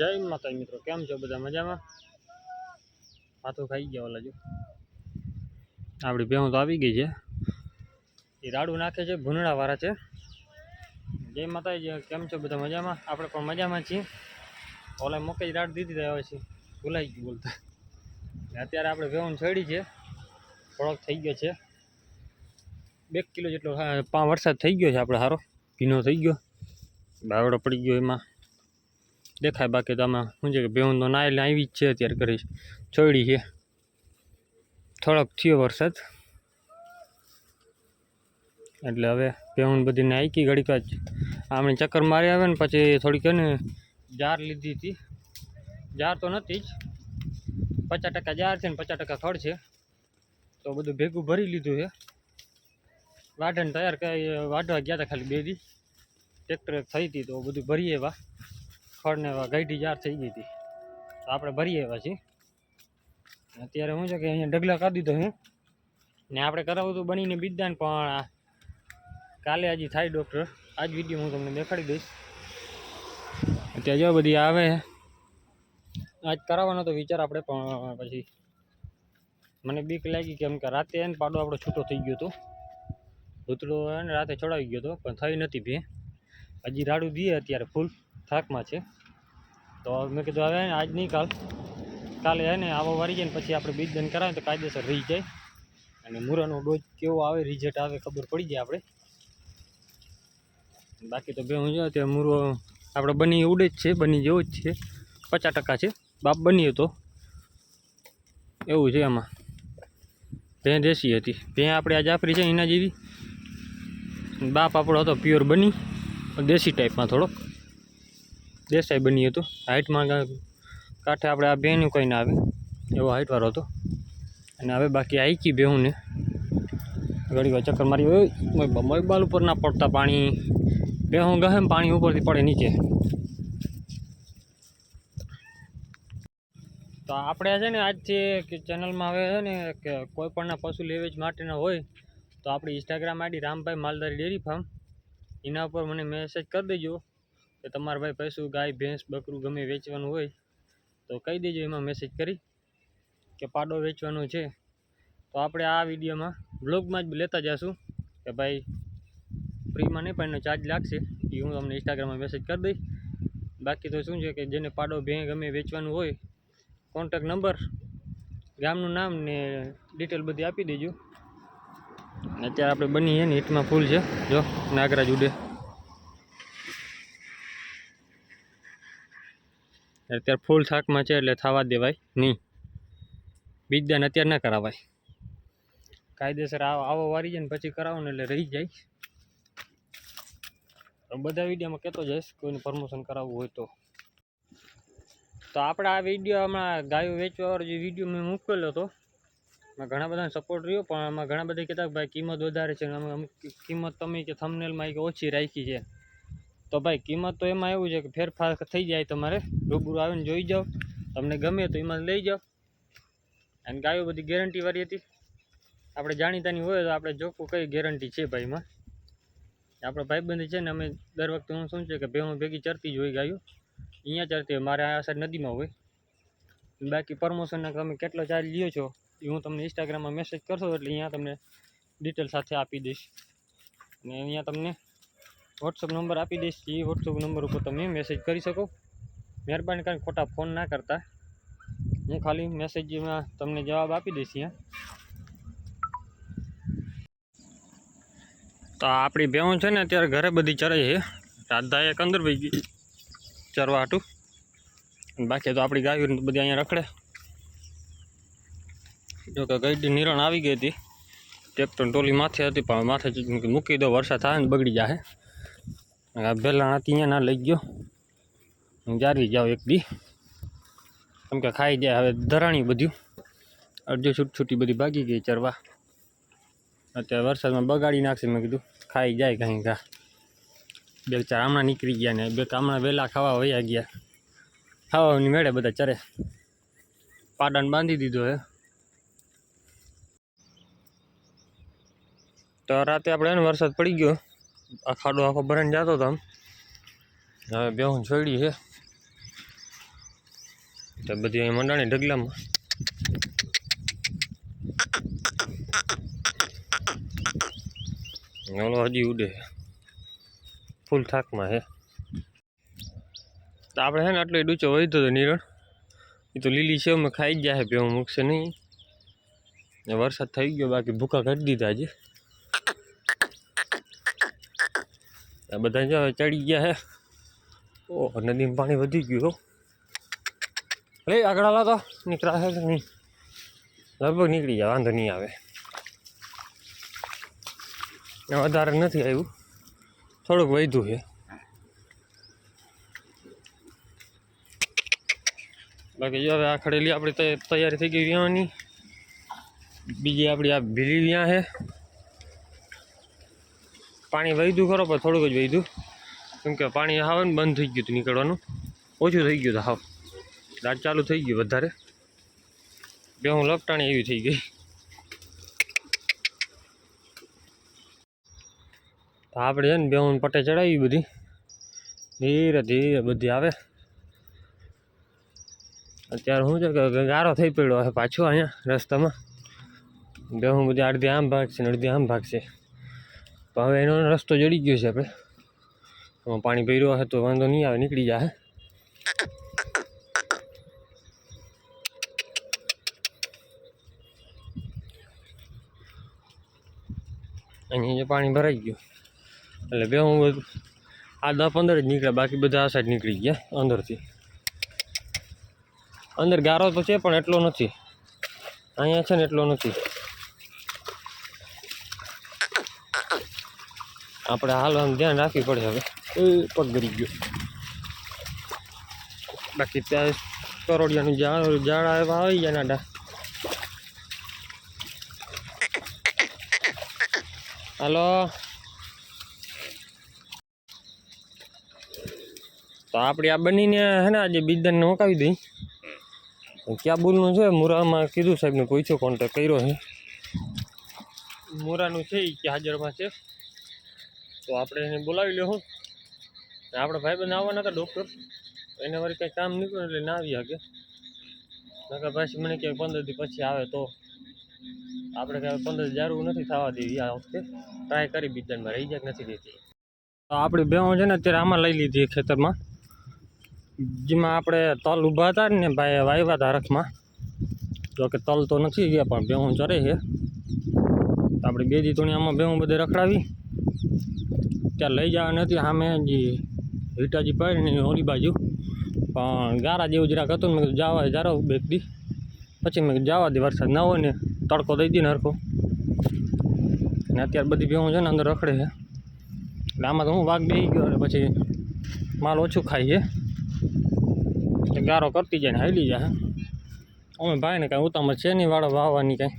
જય માતા મિત્રો કેમ છો બધા મજામાં? માથું ખાઈ ગયા ઓલા જો. આપણી ભેહું તો આવી ગઈ છે. એ રાડું નાખે છે ભૂનડાવાળા છે. જય માતાજી, કેમ છો બધા મજામાં? આપણે પણ મજામાં છીએ. ઓલા મકઈ રાડ દીધી રહ્યા છે. ભૂલાઈ ગયું બોલતા. અત્યારે આપણે ભેહું છેડી છે. થોડોક થઈ ગયો છે. બે કિલો જેટલો પા, વરસાદ થઈ ગયો છે આપણે સારો ભીનો થઈ ગયો. બાવડો પડી ગયો એમાં. દેખાય બાકી તો આમાં શું છે કે બેહું તો ના એટલે આવી જ છે અત્યારે કરી છોડી છે. થોડોક થયો વરસાદ. એટલે હવે બેહું બધી નાખી ઘડીક જ આમણે ચક્કર મારી આવે ને પછી થોડીક ને જાર લીધી હતી. જાર તો નથી જ. પચાસ ટકા જાર છે ને પચાસ ટકા ખડ છે. તો બધું ભેગું ભરી લીધું છે. વાઢણ તૈયાર વાઢવા ગયા હતા ખાલી બે દી. ટ્રેક્ટર થઈ હતી તો બધું ભરીએ એવા. ખડને ગાઈડી જાર થઈ ગઈ હતી. તો આપણે ભરીએ પછી અત્યારે શું છે કે અહીંયા ડગલા કરી દીધો હું. ને આપણે કરાવું તો બનીને બીજદાન પણ કાલે હજી થાય ડૉક્ટર. આજ વીડિયો હું તમને દેખાડી દઈશ. અત્યારે જો બધી આવે. આજ કરાવવાનો તો વિચાર આપણે, પણ પછી મને બીક લાગી કેમ કે રાતે એને પાડો આપણો છૂટો થઈ ગયો હતો. ભૂતળો એને રાતે ચડાવી ગયો હતો, પણ થઈ નથી ભે. હજી રાડું દઈએ અત્યારે ફૂલ થાકમાં છે. તો મેં કીધું, હવે આજ નહીં કાલ. કાલે હે ને આવો વારી જાય ને પછી આપણે બીજ દન કરાવે તો કાયદેસર રહી જાય. અને મૂરાનો ડોઝ કેવો આવે રિઝલ્ટ આવે ખબર પડી જાય આપણે. બાકી તો બે હું જો ત્યાં મૂરો આપણે બની ઉડે જ છે, બની જેવો જ છે. પચાસ ટકા છે, બાપ બની હતો એવું છે એમાં ભેં દેશી હતી. ભેં આપણે આ જાફરી છે, એના જેવી. બાપ આપણો હતો પ્યોર બની. દેશી ટાઈપમાં થોડોક. દેસાઈ બની હતું. હાઇટમાં કાંઠે આપણે આ બેનું કંઈ ના આવે. એવો હાઇટવાળો હતો. અને હવે બાકી આઈકી બેહું ને ઘડી વાર ચક્કર મારી હોય. મોબાઈલ ઉપર ના પડતા પાણી. બેહું ગહેમ પાણી ઉપરથી પડે નીચે. તો આપણે છે ને આજથી ચેનલમાં હવે છે ને કે કોઈ પણના પશુ લેવેજ માટેના હોય, તો આપણી Instagram ID Rambhai Maldari dairy farm. એના ઉપર મને મેસેજ કરી દેજો. કે તમારા ભાઈ પશુ ગાય, ભેંસ, બકરું ગમે વેચવાનું હોય, તો કહી દેજો એમાં મેસેજ કરી કે પાડો વેચવાનો છે. તો આપણે આ વિડીયોમાં બ્લોગમાં જ લેતા જઈશું કે ભાઈ, ફ્રીમાં નહીં પણ એનો ચાર્જ લાગશે. એ હું તમને ઇન્સ્ટાગ્રામમાં મેસેજ કરી દઈશ. બાકી તો શું છે કે જેને પાડો ભેં ગમે વેચવાનું હોય કોન્ટેક નંબર ગામનું નામ ને ડિટેલ બધી આપી દેજો. અત્યારે આપણે બની એની હિટમાં ફૂલ છે. જો, નાગરાજ ઉડે. અત્યારે ફૂલ થાકમાં છે એટલે થવા દેવાય નહીં. બીજદાન અત્યારે ના કરાવાય. કાયદેસર આવો આવો વારી જાય ને પછી કરાવો ને એટલે રહી જાય. બધા વિડીયોમાં કહેતો જઈશ, કોઈને પ્રમોશન કરાવવું હોય તો. તો આપણે આ વીડિયો હમણાં ગાયો વેચવાવાળો જે વીડિયો મેં મૂકેલો હતો, એમાં ઘણા બધાને સપોર્ટ રહ્યો, પણ આમાં ઘણા બધા કહેતા કે ભાઈ કિંમત વધારે છે અને અમે કિંમત તમે કે થમનેલમાં એ ઓછી રાખી છે. તો ભાઈ, કિંમત તો એમાં એવું છે કે ફેરફાર થઈ જાય તમારે. રૂબરૂ આવીને જોઈ જાઓ. તમને ગમે તો એમાં લઈ જાઓ. અને ગાયો બધી ગેરંટીવાળી હતી. આપણે જાણીતાની હોય તો આપણે જોખું કઈ ગેરંટી છે ભાઈમાં આપણો ભાઈબંધ છે ને, અમે દર વખતે હું શું છે કે ભેહું ભેગી ચરતી જ હોય ગાયો. અહીંયા ચરતી હોય, મારે આ સાઈડ નદીમાં હોય. બાકી પ્રમોશનના તમે કેટલો ચાર્જ લ્યો છો, એ હું તમને ઇન્સ્ટાગ્રામમાં મેસેજ કરશો એટલે અહીંયા તમને ડિટેલ સાથે આપી દઈશ. અને અહીંયા તમને વોટ્સઅપ નંબર આપી દઈશ. એ વોટ્સઅપ નંબર ઉપર તમે મેસેજ કરી શકો. મહેરબાની કરીને ખોટા ફોન ના કરતા. હું ખાલી મેસેજમાં તમને જવાબ આપી દઈશ અહીંયા. તો આપણી ભેહું છે ને, અત્યારે ઘરે બધી ચરે છે. રાધા એક અંદર ભાઈ ગઈ. ચરવા હાટું. બાકી તો આપણી ગાયો બધી અહીંયા રખડે. જો કે ગઈડી નિરણ આવી ગઈ હતી. ટ્રેક્ટર ટોલી માથે હતી, પણ માથે જ મૂકી દો, વરસાદ થાય ને બગડી જાય આ ભેલાણ હતી અહીંયા ના લઈ ગયો. હું જારવી જાઉં એક દી. કેમ કે ખાઈ જાય હવે ધરાણી બધું. અડધી છૂટ છૂટી બધી ભાગી ગઈ ચરવા. અત્યારે વરસાદમાં બગાડી નાખશે મેં કીધું. ખાઈ જાય કાંઈ ઘા બે ચાર હમણાં નીકળી ગયા ને બે હમણાં વહેલા ખાવા વયા ગયા. ખાવાની મેળે બધા ચરે. પાડાને બાંધી દીધો હે. તો રાતે આપણે વરસાદ પડી ગયો. આ ખાડો આખો ભરાઈને જતો હતો આમ. હવે બેહું છોડી છે. તો બધી અહીં મંડાણી ઢગલામાં. ઓલો હજી ઉડે. છે ફૂલ થાકમાં હે તો આપણે છે ને આટલો ડૂચો વધતો હતો નિરણ. એ તો લીલી સેવમાં ખાઈ જ જાય પેવું મૂકશે નહીં. વરસાદ થઈ ગયો, બાકી ભૂકા કાઢી દીધા આજે આ બધા જો ચડી ગયા હે. ઓહ, નદીમાં પાણી વધી ગયું અરે આગળ આલા તો. નીકળ્યા હે નહીં? લગભગ નીકળી જાય, વાંધો નહીં આવે. વધારે નથી આવ્યું. થોડુંક વધ્યું છે. બાકી જો હવે આ ખડેલી આપણી તૈયારી થઈ ગઈ વ્યાની બીજી આપણી આ ભીલી વ્યાં છે. પાણી વહીધું ખરો, પણ થોડુંક જ વહીધું કેમ કે પાણી આવે ને બંધ થઈ ગયું હતું નીકળવાનું. ઓછું થઈ ગયું હતું, હાવ. દાંત ચાલુ થઈ ગયું વધારે. બે હું લપટાણી એવી થઈ ગઈ. આપણે છે ને બે હું પટે ચડાવી બધી. ધીરે ધીરે બધી આવે. અત્યારે શું છે કે ગારો થઈ પડ્યો છે પાછો અહીંયા રસ્તામાં. બે હું બધી અડધી આમ ભાગશે ને અડધી આમ ભાગશે. તો હવે એનો રસ્તો જડી ગયો છે આપણે. એમાં પાણી ભર્યો હશે તો વાંધો નહીં આવે, નીકળી જાય અહીંયા જે પાણી ભરાઈ ગયું, એટલે બે હું આ દસ પંદર જ નીકળ્યા, બાકી બધા આ સાઈડ નીકળી ગયા, અંદરથી. અંદર ગારો તો છે પણ એટલો નથી. અહીંયા છે ને એટલો નથી. આપણે હાલવાનું ધ્યાન રાખવી પડે હવે. એ પગ ગરી ગયો. બાકી ત્યાં કરોડિયાનું ઝાડ ઝાડ એવા આવી ગયા નાડા હાલો. તો આપણે આ બનીને હે ને આજે બીજદાનને મુકાવી દઈ. ક્યાં બોલનું છે? મુરામાં કીધું સાહેબને, પૂછ્યો કોન્ટેક કર્યો છે. મુરાનું છે એ હાજરમાં છે. તો આપણે એને બોલાવી લઈશું આપણે ભાઈ ભાઈબંધ આવવાના હતા ડૉક્ટર એને વળી કંઈ કામ નીકળ્યું એટલે ના આવી શકે. નકર પછી મને ક્યાંય પંદર દી પછી આવે તો. આપણે કાંઈ પંદર જરૂર નથી થવા દેવી આ વખતે. ટ્રાય કરી બીજામાં રહી જાય નથી દેતી તો આપણી બેહો છે ને અત્યારે આમાં લઈ લીધી ખેતરમાં. જેમાં આપણે તલ ઊભા હતા ને ભાઈ વાવ્યા હતા રખમાં જો તલ તો નથી ગયા પણ બેહું ચરે છે. આપણે બે દી તોણી આમાં બેહું બધે રખડાવી. ત્યાં લઈ જવા નથી. સામે જે હિટાજી પડી ને ઓલી બાજુ. પણ ગારા જેવું જરાક હતું મેં જવા જારો બેક દી. પછી મેં જવા દે, વરસાદ ના હોય ને તડકો દઈ દે ને હરખો. ને અત્યારે બધી ભેહું છે ને અંદર રખડે છે. એટલે આમાં તો હું વાઘ બેસી ગયો અને પછી માલ ઓછું ખાઈએ એટલે ગારો કરતી જાય ને હાલી જાય. અમે ભાઈને કાંઈ ઉતામાં છે નહીં, વાળો વાવવાની કાંઈ.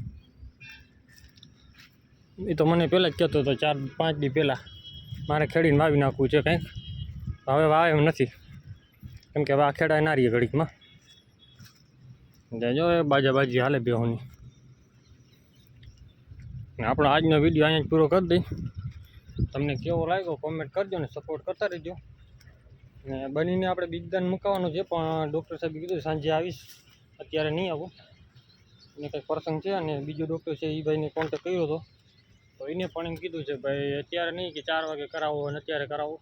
એ તો મને પહેલાં જ કહેતો હતો, ચાર પાંચ દી પહેલાં. મારે ખેડીને વાવી નાખવું છે કંઈક. હવે વાવે એમ નથી. કેમ કે વા ખેડાય ના રહીએ ઘડીકમાં. જો એ બાજા બાજી હાલે બેહોની. ને આપણો આજનો વીડિયો અહીંયા જ પૂરો કરી દઈ. તમને કેવો લાગ્યો કોમેન્ટ કરજો ને સપોર્ટ કરતા રહેજો. ને બનીને આપણે બીજદાન મૂકવાનું છે, પણ ડૉક્ટર સાહેબે કીધું સાંજે આવીશ. અત્યારે નહીં આવું. એને કંઈક પ્રસંગ છે અને બીજો ડૉક્ટર છે એ ભાઈને કોન્ટેક કર્યો હતો. તો એને પણ એમ કીધું છે, ભાઈ, અત્યારે નહીં કે ચાર વાગે કરાવો અને અત્યારે કરાવો.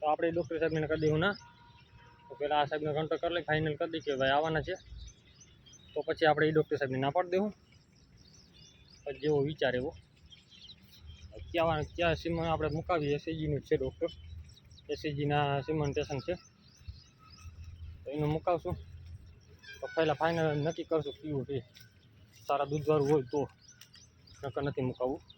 તો આપણે ડૉક્ટર સાહેબને કરી દઉં ના. તો પહેલાં આ સાહેબને કોન્ટેક કરી લઈ ફાઇનલ કરી દઈએ કે ભાઈ આવવાના છે. તો પછી આપણે એ ડૉક્ટર સાહેબને ના પાડી દેવું. પછી જેવો વિચાર એવો. ક્યાં ક્યાં સીમા આપણે મુકાવીએ એસએજીનું છે ડૉક્ટર. એસએજીના સિમેન્ટેશન છે. તો એનું મુકાવશું. તો પહેલાં ફાઇનલ નક્કી કરશું પીવું છે. સારા દૂધવાળું હોય તો. નકર નથી મુકાવવું.